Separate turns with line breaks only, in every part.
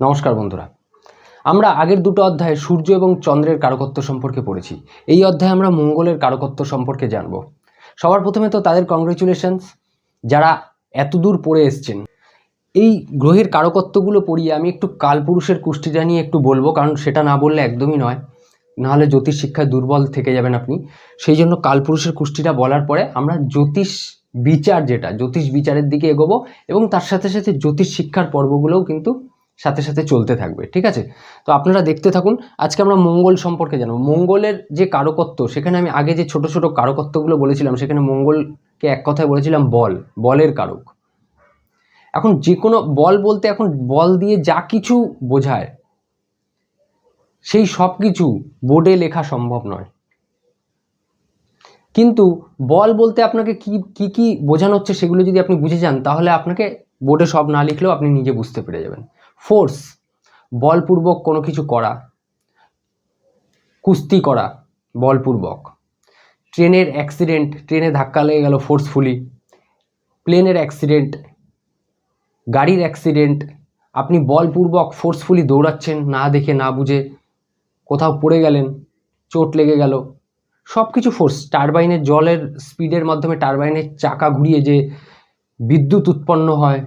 নমস্কার বন্ধুরা। আমরা আগের দুটো অধ্যায়ে সূর্য এবং চন্দ্রের কারকত্ব সম্পর্কে পড়েছি। এই অধ্যায়ে আমরা মঙ্গলের কারকত্ব সম্পর্কে জানব। সবার প্রথমে তো তাদের কংগ্রেচুলেশনস যারা এতদূর পড়ে এসছেন। এই গ্রহের কারকত্বগুলো পড়িয়ে আমি একটু কালপুরুষের কুষ্টিটা নিয়ে একটু বলব, কারণ সেটা না বললে একদমই নয়। নাহলে জ্যোতিষ শিক্ষায় দুর্বল থেকে যাবেন আপনি। সেই জন্য কালপুরুষের কুষ্টিটা বলার পরে আমরা জ্যোতিষ বিচার যেটা, জ্যোতিষ বিচারের দিকে এগোবো এবং তার সাথে সাথে জ্যোতিষ শিক্ষার পর্বগুলোও কিন্তু সাথে সাথে চলতে থাকবে, ঠিক আছে? তো আপনারা দেখতে থাকুন, আজকে আমরা মঙ্গল সম্পর্কে জানব। মঙ্গলের যে কারকত্ব, সেখানে আমি আগে যে ছোট ছোট কারকত্বগুলো বলেছিলাম, সেখানে মঙ্গলকে এক কথায় বলেছিলাম বল, বলের কারক। এখন যে কোনো বল বলতে এখন বল দিয়ে যা কিছু বোঝায়, সেই সব কিছু বোর্ডে লেখা সম্ভব নয়। কিন্তু বল বলতে আপনাকে কি কি কি বোঝানো হচ্ছে সেগুলো যদি আপনি বুঝে যান, তাহলে আপনাকে বোর্ডে সব না লিখলেও আপনি নিজে বুঝতে পেরে যাবেন। ফোর্স বলপূর্বক কোনো কিছু করা, কুস্তি করা, বলপূর্বক। ট্রেনের অ্যাক্সিডেন্ট ট্রেনে ধাক্কা লেগে গেল ফোর্সফুলি প্লেনের অ্যাক্সিডেন্ট গাড়ির অ্যাক্সিডেন্ট আপনি বলপূর্বক ফোর্সফুলি দৌড়াচ্ছেন, না দেখে, না বুঝে, কোথাও পড়ে গেলেন, চোট লেগে গেল। সব কিছু ফোর্স টারবাইনের জলের স্পিডের মাধ্যমে টারবাইনের চাকা ঘুরিয়ে যে বিদ্যুৎ উৎপন্ন হয়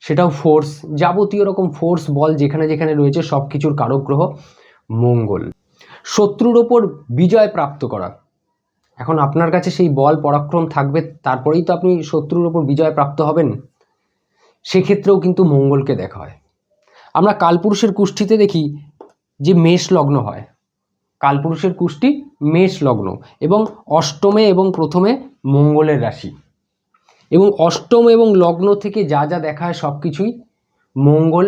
সেটাও ফোর্স যাবতীয় রকম ফোর্স বল যেখানে যেখানে রয়েছে সব কিছুর কারক গ্রহ মঙ্গল। শত্রুর ওপর বিজয় প্রাপ্ত করা। এখন আপনার কাছে সেই বল, পরাক্রম থাকবে, তারপরেই তো আপনি শত্রুর ওপর বিজয় প্রাপ্ত হবেন। সেক্ষেত্রেও কিন্তু মঙ্গলকে দেখা হয়। আমরা কালপুরুষের কুষ্ঠিতে দেখি যে মেষ লগ্ন হয়। কালপুরুষের কুষ্টি মেষ লগ্ন এবং অষ্টমে এবং প্রথমে মঙ্গলের রাশি। এবং অষ্টম এবং লগ্ন থেকে যা যা দেখা হয় সব কিছুই মঙ্গল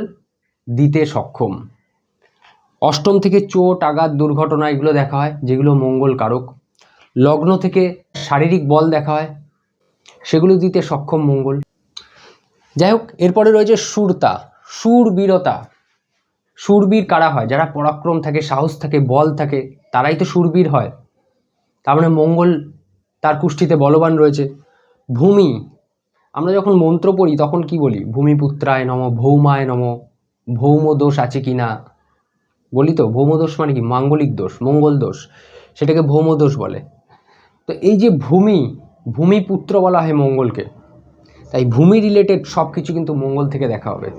দিতে সক্ষম। অষ্টম থেকে চোট, আঘাত, দুর্ঘটনা এগুলো দেখা হয়, যেগুলো মঙ্গল কারক। লগ্ন থেকে শারীরিক বল দেখা হয়, সেগুলো দিতে সক্ষম মঙ্গল। যাই হোক, এরপরে রয়েছে সুরতা, সুরবীরতা। সুরবীর কারা হয়? যারা পরাক্রম থাকে, সাহস থাকে, বল থাকে, তারাই তো সুরবীর হয়। তার মানে মঙ্গল তার কুষ্ঠিতে বলবান রয়েছে। ভূমি। আমরা যখন মন্ত্র পড়ি, তখন কি বলি? ভূমিপুত্রায় নম, ভৌমায় নম ভৌম দোষ আছে কি না? বলি তো ভৌম দোষ মানে কি? মাঙ্গলিক দোষ, মঙ্গল দোষ, সেটাকে ভৌম দোষ বলে। তো এই যে ভূমি, ভূমিপুত্র বলা হয় মঙ্গলকে, তাই ভূমি রিলেটেড সব কিছু কিন্তু মঙ্গল থেকে দেখা হবে।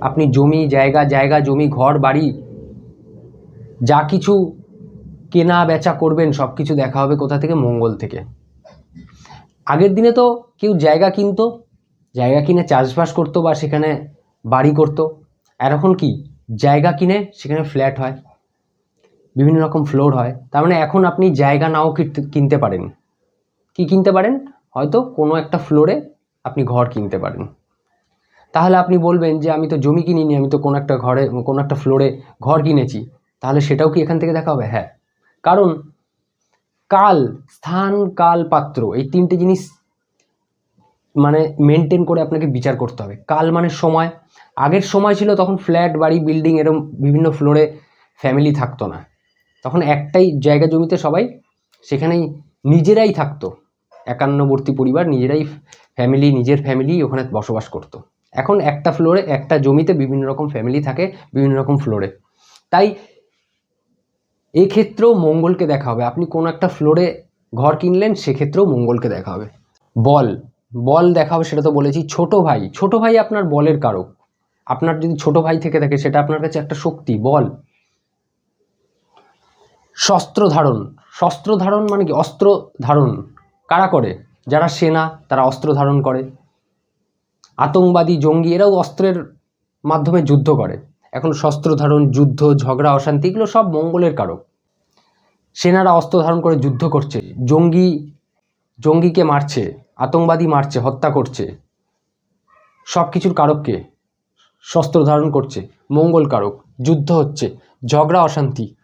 আপনি জমি, জায়গা জায়গা, জমি, ঘর, বাড়ি, যা কিছু কেনা বেচা করবেন সব কিছু দেখা হবে কোথা থেকে? মঙ্গল থেকে। আগের দিনে তো কেউ জায়গা কিনতো, জায়গা কিনে চাষবাস করতো বা সেখানে বাড়ি করতো। আর এখন কি? জায়গা কিনে সেখানে ফ্ল্যাট হয়, বিভিন্ন রকম ফ্লোর হয়। তার মানে এখন আপনি জায়গা নাও কিনতে- পারেন। কি কিনতে পারেন? হয়তো কোনো একটা ফ্লোরে আপনি ঘর কিনতে পারেন। তাহলে আপনি বলবেন যে, আমি তো জমি কিনিনি, আমি তো কোনো একটা ঘরে, কোনো একটা ফ্লোরে ঘর কিনেছি। তাহলে সেটাও কি এখান থেকে দেখা হবে? হ্যাঁ। কারণ কাল, স্থান, কাল, পাত্র, এই তিনটে জিনিস মানে মেনটেন করে আপনাকে বিচার করতে হবে। কাল মানে সময়। আগের সময় ছিল তখন ফ্ল্যাট বাড়ি বিল্ডিং এরম বিভিন্ন ফ্লোরে ফ্যামিলি থাকতো না। তখন একটাই জায়গা জমিতে সবাই সেখানেই নিজেরাই থাকতো। একান্নবর্তী পরিবার, নিজেরাই ফ্যামিলি নিজের ফ্যামিলি ওখানে বসবাস করতো। এখন একটা ফ্লোরে একটা জমিতে বিভিন্ন রকম ফ্যামিলি থাকে বিভিন্ন রকম ফ্লোরে তাই এক্ষেত্রেও মঙ্গলকে দেখা হবে। আপনি কোনো একটা ফ্লোরে ঘর কিনলেন, সেক্ষেত্রেও মঙ্গলকে দেখা হবে। বল বল দেখা হবে সেটা তো বলেছি। ছোট ভাই ছোট ভাই আপনার বলের কারক। আপনার যদি ছোট ভাই থেকে থাকে, সেটা আপনার কাছে একটা শক্তি। বল। শস্ত্র ধারণ। শস্ত্র ধারণ মানে কি? অস্ত্র ধারণ। কারা করে? যারা সেনা, তারা অস্ত্র ধারণ করে। আতঙ্কবাদী জঙ্গি, এরাও অস্ত্রের মাধ্যমে যুদ্ধ করে। এখন শস্ত্র ধারণ, যুদ্ধ, ঝগড়া, অশান্তি, এগুলো সব মঙ্গলের কারক। সেনারা অস্ত্র ধারণ করে যুদ্ধ করছে। জঙ্গি, জঙ্গিকে মারছে, আতঙ্কবাদী মারছে, হত্যা করছে। সব কিছুর কারককে শস্ত্র ধারণ করছে। মঙ্গল কারক, যুদ্ধ হচ্ছে, ঝগড়া, অশান্তি।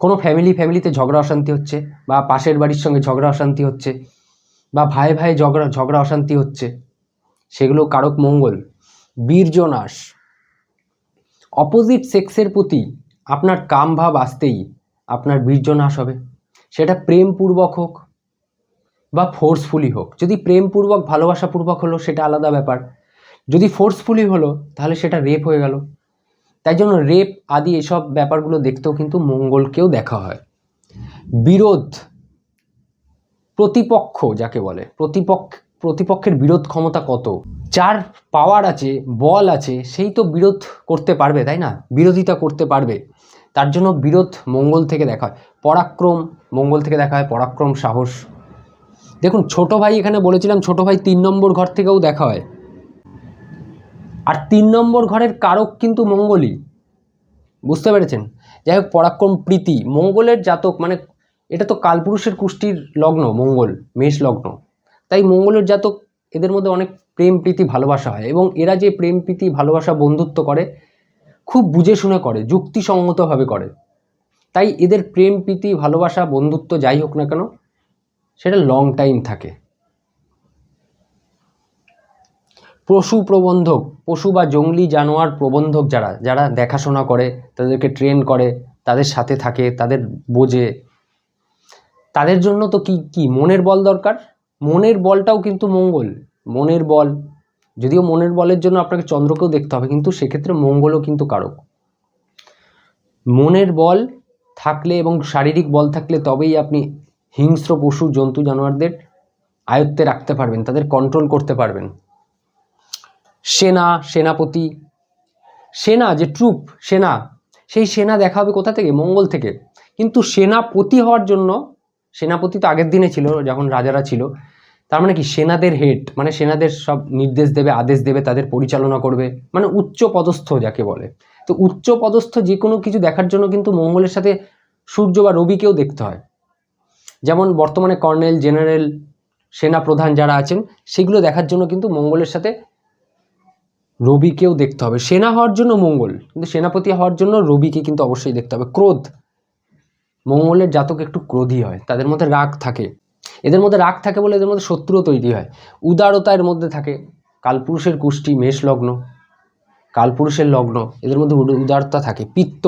কোনো ফ্যামিলি ফ্যামিলিতে ঝগড়া, অশান্তি হচ্ছে বা পাশের বাড়ির সঙ্গে ঝগড়া, অশান্তি হচ্ছে বা ভাই ভাই ঝগড়া ঝগড়া, অশান্তি হচ্ছে, সেগুলো কারক মঙ্গল, বীর্যনাশ। অপোজিট সেক্সের প্রতি আপনার কাম ভাব আসতেই আপনার বীর্যনাশ হবে। সেটা প্রেমপূর্বক হোক বা ফোর্সফুলি হোক। যদি প্রেমপূর্বক, ভালোবাসাপূর্বক হলো, সেটা আলাদা ব্যাপার। যদি ফোর্সফুলি হলো, তাহলে সেটা রেপ হয়ে গেল। তাই জন্য রেপ আদি এসব ব্যাপারগুলো দেখতেও কিন্তু মঙ্গলকেও দেখা হয়। বিরোধ, প্রতিপক্ষ যাকে বলে, প্রতিপক্ষ, প্রতিপক্ষের বিরোধ ক্ষমতা কত? যার পাওয়ার আছে, বল আছে, সেই তো বিরোধ করতে পারবে, তাই না? বিরোধিতা করতে পারবে। তার জন্য বিরোধ মঙ্গল থেকে দেখা হয়। পরাক্রম মঙ্গল থেকে দেখা হয়, পরাক্রম সাহস। দেখুন, ছোট ভাই এখানে বলেছিলাম, ছোট ভাই তিন নম্বর ঘর থেকেও দেখা হয়। আর তিন নম্বর ঘরের কারক কিন্তু মঙ্গলই। বুঝতে পেরেছেন? যাই হোক, পরাক্রম প্রীতি, মঙ্গলের জাতক মানে এটা তো কালপুরুষের কুষ্টির লগ্ন, মঙ্গল, মেষ লগ্ন। তাই মঙ্গলের জাতক, এদের মধ্যে অনেক প্রেম, প্রীতি, ভালোবাসা হয়। এবং এরা যে প্রেম, প্রীতি, ভালোবাসা, বন্ধুত্ব করে খুব বুঝে শুনে করে, যুক্তিসঙ্গতভাবে করে। তাই এদের প্রেম, প্রীতি, ভালোবাসা, বন্ধুত্ব যাই হোক না কেন, সেটা লং টাইম থাকে। পশু প্রবন্ধক, পশু বা জঙ্গলি জানোয়ার প্রবন্ধক যারা যারা দেখাশোনা করে, তাদেরকে ট্রেন করে, তাদের সাথে থাকে, তাদের বোঝে। তাদের জন্য তো কি কি মনের বল দরকার? মনের বলটাও কিন্তু মঙ্গল। মনের বল যদিও মনের বলের জন্য আপনাকে চন্দ্রকেও দেখতে হবে, কিন্তু সেক্ষেত্রে মঙ্গলও কিন্তু কারক। মনের বল থাকলে এবং শারীরিক বল থাকলে তবেই আপনি হিংস্র পশু, জন্তু, জানোয়ারদের আয়ত্তে রাখতে পারবেন, তাদের কন্ট্রোল করতে পারবেন। সেনা, সেনাপতি, সেনা যে ট্রুপ সেনা, সেই সেনা দেখা হবে কোথা থেকে? মঙ্গল থেকে। কিন্তু সেনাপতি হওয়ার জন্য, সেনাপতি তো আগের দিনে ছিল, যখন রাজারা ছিল তার মানে কি? সেনাদের হেড মানে সেনাদের সব নির্দেশ দেবে, আদেশ দেবে, তাদের পরিচালনা করবে মানে উচ্চ পদস্থ যাকে বলে। তো উচ্চ পদস্থ যে কোনো কিছু দেখার জন্য কিন্তু মঙ্গলের সাথে সূর্য বা রবিকেও দেখতে হয়। যেমন বর্তমানে কর্নেল, জেনারেল সেনা প্রধান যারা আছেন, সেগুলো দেখার জন্য কিন্তু মঙ্গলের সাথে রবিকেও দেখতে হবে। সেনা হওয়ার জন্য মঙ্গল, কিন্তু সেনাপতি হওয়ার জন্য রবিকে কিন্তু অবশ্যই দেখতে হবে। ক্রোধ, মঙ্গলের জাতক একটু ক্রোধী হয়, তাদের মধ্যে রাগ থাকে। এদের মধ্যে রাগ থাকে বলে এদের মধ্যে শত্রুও তৈরি হয়। উদারতা এর মধ্যে থাকে। কালপুরুষের কুষ্টি মেষ লগ্ন কালপুরুষের লগ্ন, এদের মধ্যে উদারতা থাকে। পিত্ত,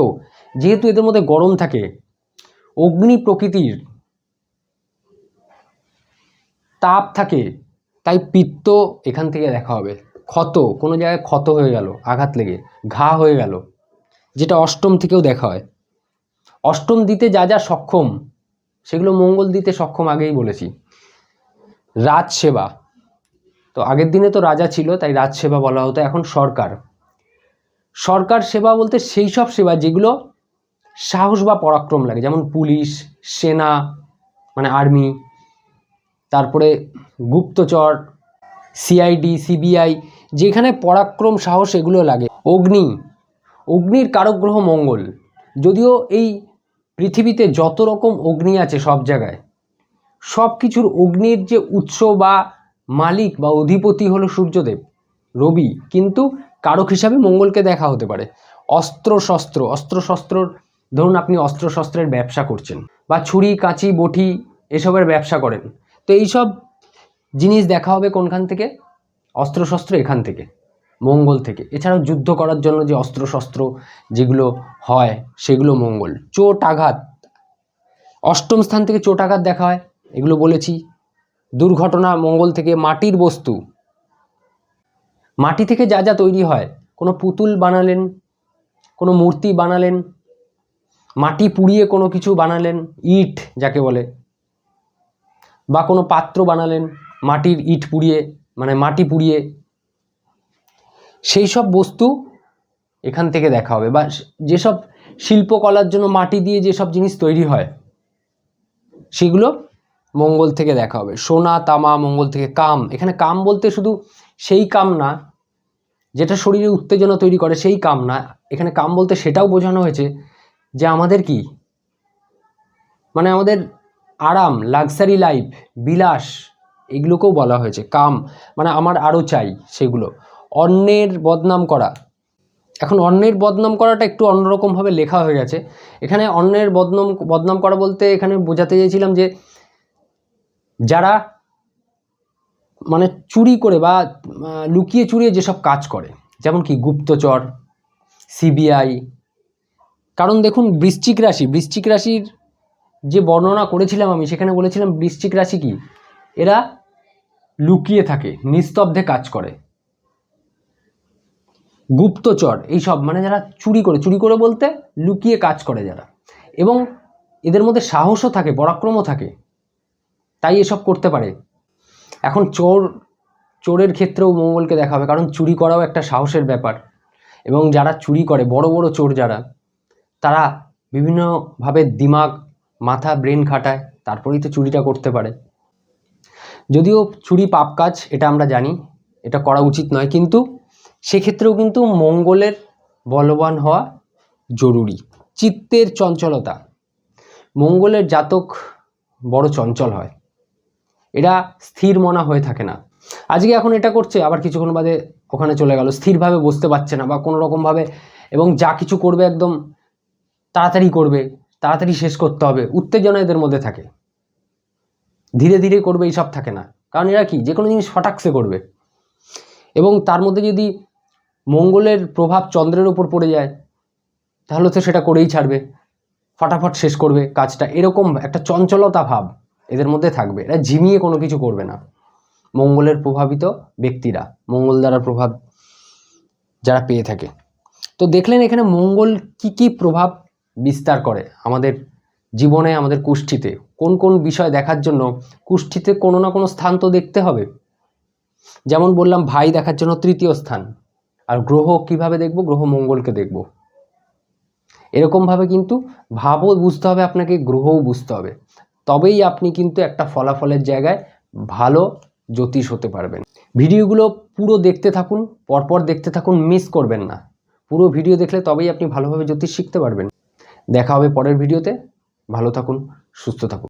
যেহেতু এদের মধ্যে গরম থাকে, অগ্নি প্রকৃতির তাপ থাকে, তাই পিত্ত এখান থেকে দেখা হবে। ক্ষত, কোনো জায়গায় ক্ষত হয়ে গেল, আঘাত লেগে, ঘা হয়ে গেল, যেটা অষ্টম থেকেও দেখা হয়। অষ্টম দিতে যা যা সক্ষম সেগুলো মঙ্গল দিতে সক্ষম আগেই বলেছি। রাজসেবা তো আগের দিনে তো রাজা ছিল, তাই রাজসেবা বলা হতো, এখন সরকার। সরকার সেবা বলতে সেই সব সেবা যেগুলো সাহস বা পরাক্রম লাগে, যেমন পুলিশ, সেনা মানে আর্মি, তারপরে গুপ্তচর, সিআইডি, সিবিআই, যেখানে পরাক্রম, সাহস এগুলো লাগে। অগ্নি। অগ্নির কারক গ্রহ মঙ্গল। যদিও এই পৃথিবীতে যত রকম অগ্নি আছে সব জায়গায়, সব কিছুর অগ্নির যে উৎস বা মালিক বা অধিপতি হলো সূর্যদেব, রবি। কিন্তু কারক হিসাবে মঙ্গলকে দেখা হতে পারে। অস্ত্র শস্ত্র, অস্ত্র শস্ত্রর, ধরুন আপনি অস্ত্র শস্ত্রের ব্যবসা করছেন বা ছুরি, কাঁচি, বটি এসবের ব্যবসা করেন। তো এইসব জিনিস দেখা হবে কোনখান থেকে? অস্ত্রশস্ত্র এখান থেকে। মঙ্গল থেকে। এছাড়াও যুদ্ধ করার জন্য যে অস্ত্রশস্ত্র যেগুলো হয়, সেগুলো মঙ্গল। চোট আঘাত। অষ্টম স্থান থেকে চোট আঘাত দেখা হয়, এগুলো বলেছি। দুর্ঘটনা মঙ্গল থেকে মাটির বস্তু। মাটি থেকে যা যা তৈরি হয়, কোনো পুতুল বানালেন, কোনো মূর্তি বানালেন, মাটি পুড়িয়ে কোনো কিছু বানালেন, ইট যাকে বলে, বা কোনো পাত্র বানালেন, মাটির ইট পুড়িয়ে মানে মাটি পুড়িয়ে সেই সব বস্তু এখান থেকে দেখা হবে বা যেসব শিল্পকলার জন্য মাটি দিয়ে যেসব জিনিস তৈরি হয়, সেগুলো মঙ্গল থেকে দেখা হবে। সোনা, তামা, মঙ্গল থেকে কাম। এখানে কাম বলতে শুধু সেই কাম না, যেটা শরীরে উত্তেজনা তৈরি করে, সেই কাম না। এখানে কাম বলতে সেটাও বোঝানো হয়েছে যে আমাদের কি? মানে আমাদের আরাম লাক্সারি লাইফ বিলাস, এগুলোকেও বলা হয়েছে। কাম মানে আমার আরও চাই সেগুলো। অন্যের বদনাম করা। এখন অন্যের বদনাম করাটা একটু অন্যরকমভাবে লেখা হয়ে গেছে। এখানে অন্যের বদনাম বদনাম করা বলতে এখানে বোঝাতে চেয়েছিলাম যে, যারা মানে চুরি করে বা লুকিয়ে চুরিয়ে যেসব কাজ করে, যেমন কি গুপ্তচর, সিবিআই, কারণ দেখুন বৃশ্চিক রাশি, বৃশ্চিক রাশির যে বর্ণনা করেছিলাম আমি, সেখানে বলেছিলাম বৃশ্চিক রাশি কি? এরা লুকিয়ে থাকে, নিস্তব্ধে কাজ করে। গুপ্তচর, এইসব মানে যারা চুরি করে চুরি করে বলতে লুকিয়ে কাজ করে যারা। এবং এদের মধ্যে সাহসও থাকে, পরাক্রমও থাকে। তাই এসব করতে পারে। এখন চোর, চোরের ক্ষেত্রেও মঙ্গলকে দেখা হবে, কারণ চুরি করাও একটা সাহসের ব্যাপার। এবং যারা চুরি করে, বড় বড় চোর যারা, তারা বিভিন্নভাবে দিমাগ, মাথা, ব্রেন খাটায়, তারপরেই তো চুরিটা করতে পারে। যদিও চুরি পাপ কাজ, এটা আমরা জানি, এটা করা উচিত নয়, কিন্তু সেক্ষেত্রেও কিন্তু মঙ্গলের বলবান হওয়া জরুরি। চিত্তের চঞ্চলতা। মঙ্গলের জাতক বড় চঞ্চল হয়। এরা স্থির মনা হয়ে থাকে না। আজকে এখন এটা করছে, আবার কিছুক্ষণ বাদে ওখানে চলে গেল। স্থিরভাবে বসতে পারছে না বা কোনো রকমভাবে এবং যা কিছু করবে একদম তাড়াতাড়ি করবে, তাড়াতাড়ি শেষ করতে হবে, উত্তেজনা এদের মধ্যে থাকে। ধীরে ধীরে করবে, এইসব থাকে না। কারণ এরা কি? যে কোনো জিনিস ফটাকসে করবে। এবং তার মধ্যে যদি মঙ্গলের প্রভাব চন্দ্রের ওপর পড়ে যায়, তাহলে তো সেটা করেই ছাড়বে, ফটাফট শেষ করবে কাজটা। এরকম একটা চঞ্চলতা ভাব এদের মধ্যে থাকবে। এরা ঝিমিয়ে কোনো কিছু করবে না। মঙ্গলের প্রভাবিত ব্যক্তিরা, মঙ্গল দ্বারা প্রভাব যারা পেয়ে থাকে। তো দেখলেন এখানে মঙ্গল কি কি প্রভাব বিস্তার করে আমাদের জীবনে, আমাদের কুষ্ঠিতে। কোন কোন বিষয় দেখার জন্য কুষ্ঠিতে কোনো না কোনো স্থান তো দেখতে হবে। যেমন বললাম, ভাই দেখার জন্য তৃতীয় স্থান। আর গ্রহ কীভাবে দেখব? গ্রহ মঙ্গলকে দেখব। এরকমভাবে কিন্তু ভাবও বুঝতে হবে, আপনাকে গ্রহও বুঝতে হবে। তবেই আপনি কিন্তু একটা ফলাফলের জায়গায় ভালো জ্যোতিষ হতে পারবেন। ভিডিওগুলো পুরো দেখতে থাকুন, পরপর দেখতে থাকুন, মিস করবেন না। পুরো ভিডিও দেখলে তবেই আপনি ভালোভাবে জ্যোতিষ শিখতে পারবেন। দেখা হবে পরের ভিডিওতে। ভালো থাকুন, সুস্থ থাকুন।